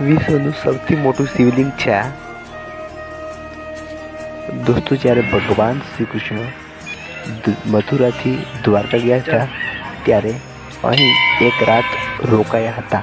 વિશ્વનું સૌથી મોટું શિવલિંગ છે દોસ્તો, જ્યારે ભગવાન શ્રી કૃષ્ણ મથુરાથી દ્વારકા ગયા હતા, ત્યારે અહીં એક રાત રોકાયા હતા.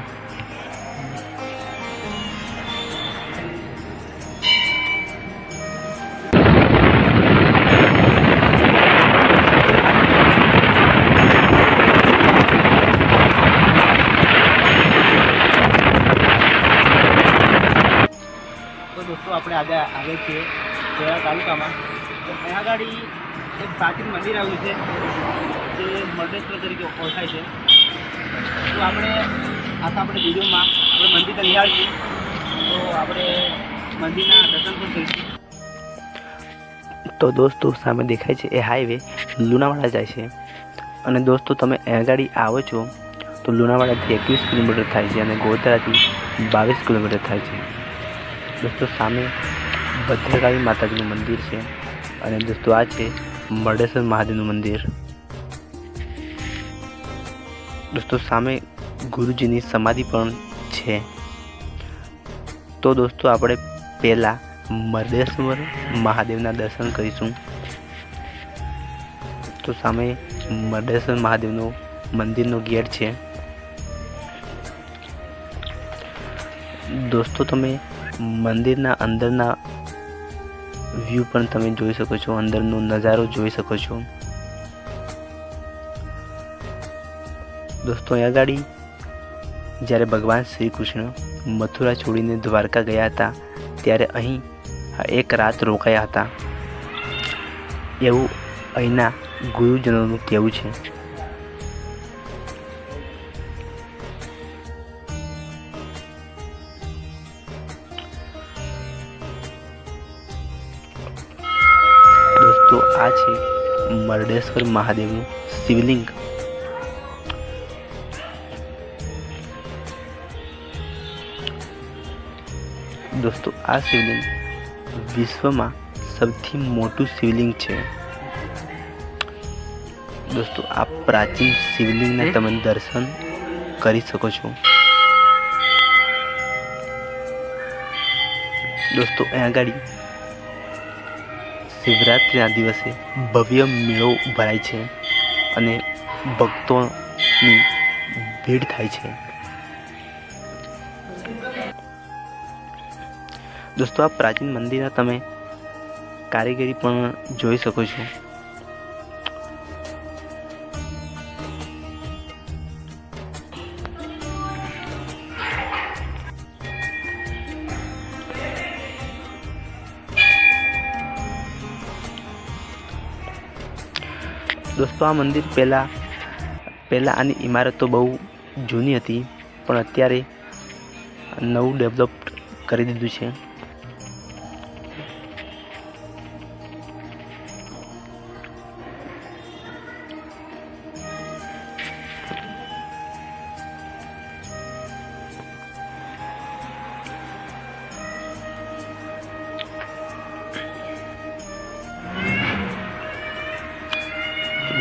તો દોસ્તો, આપણે આગળ આવ્યા છીએ ખેડા તાલુકામાં. અહીંયા આગળ એક પ્રાચીન મંદિર આવ્યું છે, જે મરડેશ્વર તરીકે ઓળખાય છે. તો આપણે આખા આપણે વિડીયોમાં આપણે મંદિર નિહાળીએ તો આપણે મંદિરના દર્શન પણ કરીશું. તો દોસ્તો, સામે દેખાય છે એ હાઈવે લુણાવાડા જાય છે. અને દોસ્તો, તમે ગાડી આવો છો, તો લુણાવાડાથી એકવીસ કિલોમીટર થાય છે અને ગોધરાથી બાવીસ કિલોમીટર થાય છે. દોસ્તો, સામે ભદ્રકાળી માતાજીનું મંદિર છે અને દોસ્તો, આ છે મરડેશ્વર મહાદેવનું મંદિર. દોસ્તો, સામે ગુરુજીની સમાધિ પણ છે. તો દોસ્તો, આપણે પહેલાં મરડેશ્વર મહાદેવના દર્શન કરીશું. તો સામે મરડેશ્વર મહાદેવનો મંદિરનો ગેટ છે. દોસ્તો, તમે મંદિરના અંદરના વ્યૂ પણ તમે જોઈ શકો છો, અંદરનો નજારો જોઈ શકો છો. દોસ્તો, અહીંયા ગાડી, જ્યારે ભગવાન શ્રી કૃષ્ણ મથુરા છોડીને દ્વારકા ગયા હતા, ત્યારે અહીં એક રાત રોકાયા હતા. એવું અહીંના ગુરુજનોનું કહેવું છે. દોસ્તો આ છે મરડેશ્વર મહાદેવનું શિવલિંગ. દોસ્તો આ શિવલિંગ વિશ્વમાં સૌથી મોટું શિવલિંગ છે. દોસ્તો આ પ્રાચીન શિવલિંગના તમે દર્શન કરી શકો છો. દોસ્તો અહીંયા આગળ શિવરાત્રિના દિવસે ભવ્ય મેળો ભરાય છે અને ભક્તોની ભીડ થાય છે. દોસ્તો, આ પ્રાચીન મંદિરના તમે કારીગરી પણ જોઈ શકો છો. દોસ્તો, આ મંદિર પહેલાં પહેલાં આની ઇમારત તો બહુ જૂની હતી, પણ અત્યારે નવું ડેવલપ કરી દીધું છે.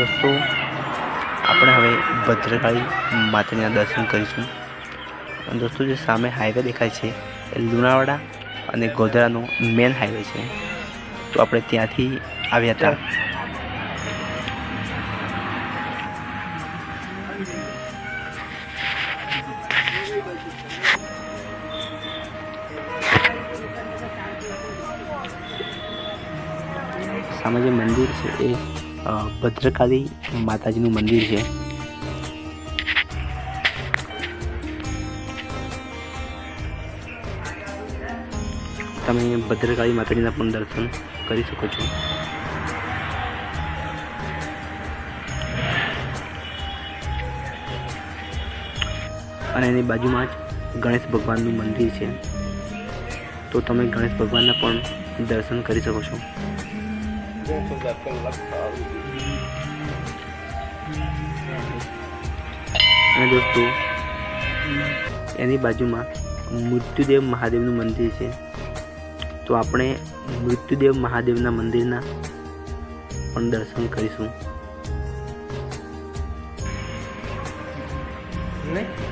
દોસ્તો, આપણે હવે ભદ્રકાળી માતાજીના દર્શન કરીશું. દોસ્તો, જે સામે હાઈવે દેખાય છે, એ લુણાવાડા અને ગોધરાનો મેન હાઈવે છે. તો આપણે ત્યાંથી આવ્યા હતા. સામે જે મંદિર છે, એ ભદ્રકાળી માતાજીનું મંદિર છે. તમે ભદ્રકાળી માતાજીના પણ દર્શન કરી શકો છો. અને એની બાજુમાં જ ગણેશ ભગવાનનું મંદિર છે. તો તમે ગણેશ ભગવાનના પણ દર્શન કરી શકો છો. અને દોસ્તો, એની બાજુમાં મૃત્યુદેવ મહાદેવનું મંદિર છે. તો આપણે મૃત્યુદેવ મહાદેવના મંદિરના પણ દર્શન કરીશું. નહીં?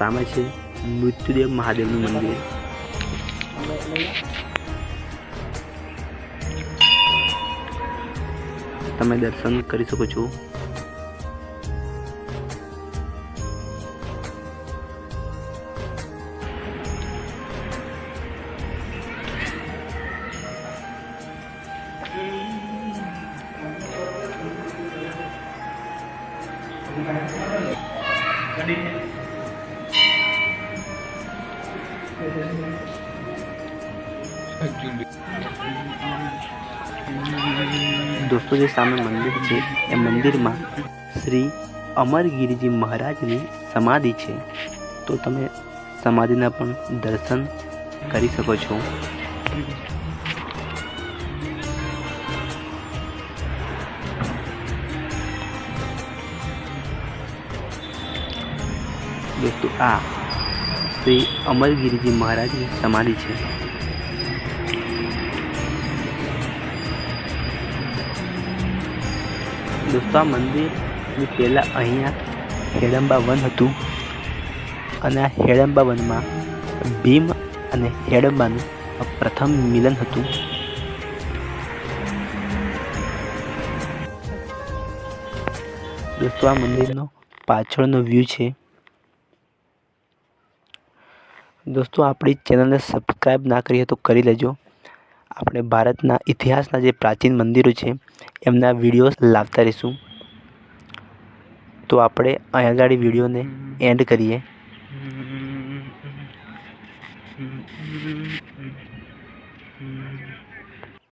સામે છે મૃત્યુદેવ મહાદેવનું મંદિર. તમે દર્શન કરી શકો છો દોસ્તો, જે સામે મંદિર છે, એ મંદિરમાં શ્રી અમરગીરીજી મહારાજની સમાધિ છે. તો તમે સમાધિના પણ દર્શન કરી શકો છો. દોસ્તો, આ શ્રી અમલગીરીજી મહારાજની સમાધિ છે. દોસ્તો, આ મંદિરની પહેલાં અહીંયા હેડંબા વન હતું અને આ હેડંબા વનમાં ભીમ અને હેડંબાનું પ્રથમ મિલન હતું. દોસ્તો, આ મંદિરનો પાછળનો વ્યૂ છે. દોસ્તો, આપણી ચેનલને સબસ્ક્રાઈબ ના કરીએ તો કરી લેજો. આપણે ભારતના ઇતિહાસના જે પ્રાચીન મંદિરો છે, એમના વિડીયોઝ લાવતા રહીશું. તો આપણે અહીંયા આગળ વિડીયોને એન્ડ કરીએ. હમ